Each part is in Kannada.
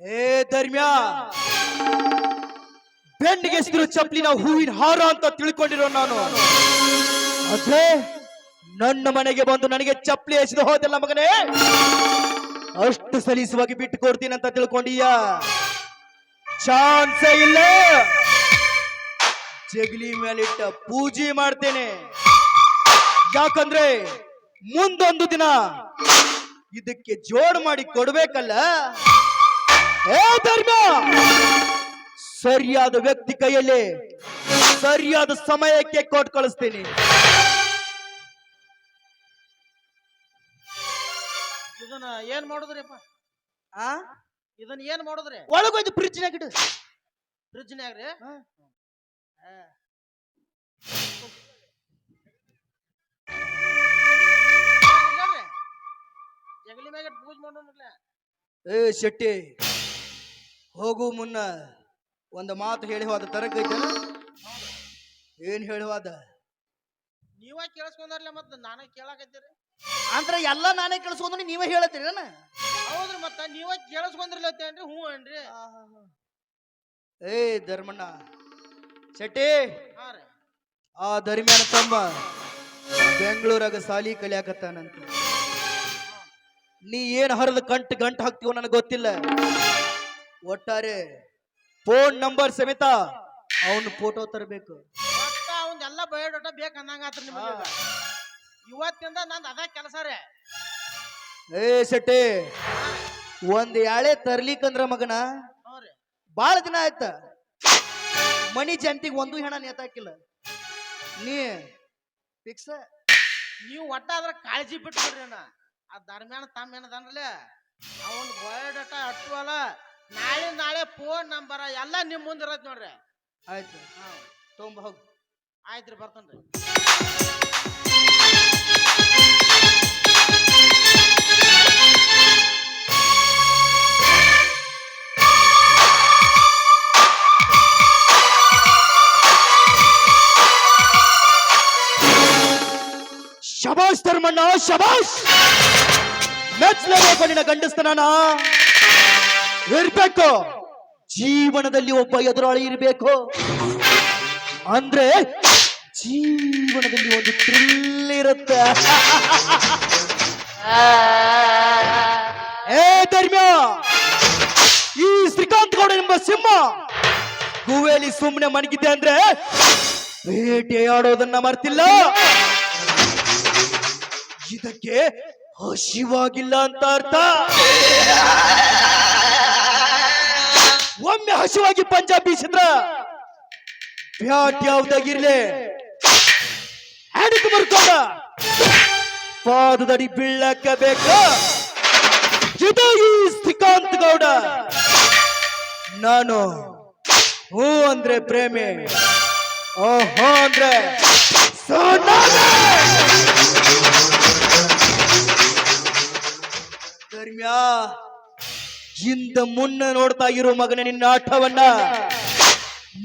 ಏ ಧರ್ಮ್ಯ! ಬೆನ್ನಿಗೆ ಹೆಸರು ಚಪ್ಪಲಿನ ಹೂವಿನ ಹಾರ ಅಂತ ತಿಳ್ಕೊಂಡಿರೋ ನಾನು. ಅದೇ ನನ್ನ ಮನೆಗೆ ಬಂದು ನನಗೆ ಚಪ್ಪಲಿ ಹೆಸರು ಹೋದಲ್ಲ ಮಗನೇ, ಅಷ್ಟು ಸಲೀಸವಾಗಿ ಬಿಟ್ಟು ಕೊಡ್ತೀನಿ ಅಂತ ತಿಳ್ಕೊಂಡೀಯ? ಚಾನ್ಸೇ ಇಲ್ಲ. ಜಗಲಿ ಮೇಲಿಟ್ಟ ಪೂಜೆ ಮಾಡ್ತೇನೆ. ಯಾಕಂದ್ರೆ ಮುಂದೊಂದು ದಿನ ಇದಕ್ಕೆ ಜೋಡ್ ಮಾಡಿ ಕೊಡ್ಬೇಕಲ್ಲ? ಏ ಧರ್ಮ! ಸರಿಯಾದ ವ್ಯಕ್ತಿ ಕೈಯಲ್ಲಿ ಸರಿಯಾದ ಸಮಯಕ್ಕೆ ಕೊಟ್ಟು ಕಳಿಸ್ತೀನಿ. ಇದನ್ನ ಏನ್ ಮಾಡುದ್ರಿಪ್ಪ? ಆ? ಇದನ್ನ ಏನ್ ಮಾಡುದ್ರಿ? ಒಳಗೋಯ್ತು ಫ್ರಿಜ್ನಾಗ ಇಡು. ಫ್ರಿಜ್ನ್ಯಾಗ ರೀ. ಜಗಲಿ ಮ್ಯಾಗ ಪೂಜೆ ಮಾಡೋಣ ಏ ಶೆಟ್ಟಿ ಹೋಗು ಮುನ್ನ ಒಂದು ಮಾತು ಹೇಳಿ ಹೋದ ತರಕೈತೆ ಏನ್ ಹೋದ? ನೀವ ಕೇಳಿಸ್ಕೊಂಡ್ರಲ್ಲ ಮತ್ತ ನಾನೇ ಕೇಳಾಕತ್ತೀರಿ? ಅಂದ್ರೆ ಎಲ್ಲ ನಾನೇ ಕೇಳಿಸ್ಕೊಂಡ್ರೆ ನೀವೇ ಹೇಳತ್ತೀರಿ ಹೌದ್ರಿ ಮತ್ತ ನೀವ ಕೇಳಿಸ್ಕೊಂಡಿರ್ಲತ್ತೇನ್ರಿ ಹ್ಞೂ ಏನ್ರಿ? ಏ ಧರ್ಮಣ್ಣ ಶೆಟ್ಟಿ. ಹಾ ರೀ. ಆ ಧರ್ಮ್ಯಾನ ತಮ್ಮ ಬೆಂಗಳೂರಾಗ ಸಾಲಿ ಕಲಿಯಾಕತ್ತಾನಂತ. ನೀ ಏನ್ ಹರಿದ ಕಂಟ್ ಗಂಟ್ ಹಾಕ್ತೀವೋ ನನಗೆ ಗೊತ್ತಿಲ್ಲ. ಒಟ್ಟಾರೆ ಫೋನ್ ನಂಬರ್ ಸಮೇತ ಅವನು ಫೋಟೋ ತರಬೇಕು. ಒಟ್ಟ ಅವ್ನ್ ಎಲ್ಲ ಬಯೋಡಾಟ ಬೇಕು ಅನ್ನಂಗಾತ್ರಿ ನಿಮಗೆ. ಹಾ. ಇವತ್ತಿಂದ ನಂದು ಅದ ಕೆಲಸ ರೀ ಏ ಶೆಟ್ಟಿ ಒಂದ್ ಯಾಳೆ ತರ್ಲಿಕ್ಕಂದ್ರ ಮಗನ? ಹ್ಞೂ ರೀ ಬಾಳ ದಿನ ಆಯ್ತ. ಮನಿ ಜಂತಿಗೆ ಒಂದು ಹೆಣ ನೇತಾಕಿಲ್ಲ ನೀ ಫಿಕ್ಸ್ ನೀವು ಒಟ್ಟ ಅದ್ರ ಕಾಳಜಿ ಬಿಟ್ಬಿಡ್ರಿ ಅಣ್ಣ. ಆ ದರ್ಮ್ಯಾನ ತಮ್ಮ ಏನದನ್ರಲ್ಲ ಅವನ್ ಬಯೋಡಾಟ ಫೋನ್ ನಂಬರ ಎಲ್ಲ ನಿಮ್ ಮುಂದೆ ಇರತ್ ನೋಡ್ರಿ. ಆಯ್ತು. ಹಾ ಹೋಗಿ. ಆಯ್ತು ಆಯ್ತ್ರಿ ಬರ್ತೇನ್ರಿ ಶಬಾಷ್ ಧರ್ಮಣ್ಣ ಶಬಾಷ್ ಮೆಚ್ಚಲೇಬೇಕು ನಿನ್ನ ಗಂಡಸ್ತನ ಇರ್ಬೇಕು. ಜೀವನದಲ್ಲಿ ಒಬ್ಬ ಎದುರಾಳಿ ಇರಬೇಕು. ಅಂದ್ರೆ ಜೀವನದಲ್ಲಿ ಒಂದು ಥ್ರಿಲ್ ಇರುತ್ತೆ. ಏ ಧರ್ಮ್ಯ ಈ ಶ್ರೀಕಾಂತ್ ಗೌಡ ಎಂಬ ಸಿಂಹ. ಗುವೇಲಿ ಸುಮ್ಮನೆ ಮಣಗಿದ್ದೆ ಅಂದ್ರೆ ಬೇಟೆಯಾಡೋದನ್ನ ಮರ್ತಿಲ್ಲ. ಇದಕ್ಕೆ ಹಸಿವಾಗಿಲ್ಲ ಅಂತ ಅರ್ಥ. ಒಮ್ಮೆ ಹಸಿವಾಗಿ ಪಂಜಾಬ್ ಬೀಸಿದ್ರ ಬ್ಯಾಟ್ ಯಾವ್ದಾಗಿರ್ಲಿ ಹಣಕ್ಕೆ ಬರ್ಕೊಂಡ. ಪಾದದಡಿ ಬೀಳಕ್ಕ ಬೇಕು. ಇದು ಈ ಶ್ರೀಕಾಂತ್ ಗೌಡ. ನಾನು ಹೂ ಅಂದ್ರೆ ಪ್ರೇಮಿ. ಓಹೋ ಅಂದ್ರೆ ಸೋನಾನೆ. ಇಂದ ಮುನ್ನ ನೋಡ್ತಾ ಇರೋ ಮಗನ ನಿನ್ನ ಆಟವನ್ನ.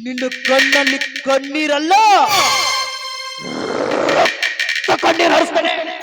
ನಿನ್ನ ಕಣ್ಣಲ್ಲಿ ಕಣ್ಣೀರಲ್ಲ. ಕಣ್ಣೀರ್ ಹರಿಸ್ತಾನೆ.